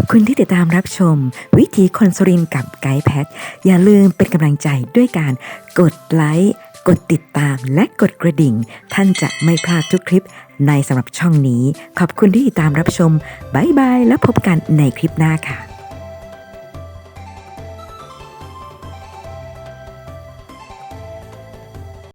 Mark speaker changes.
Speaker 1: ขอบคุณที่ติดตามรับชม วิธีคนสุรินกับไกด์แพท อย่าลืมเป็นกำลังใจด้วยการกดไลค์กดติดตามและกดกระดิ่ง ท่านจะไม่พลาดทุกคลิปในสำหรับช่องนี้ ขอบคุณที่ติดตามรับชมบายบาย แล้วพบกันในคลิปหน้าค่ะ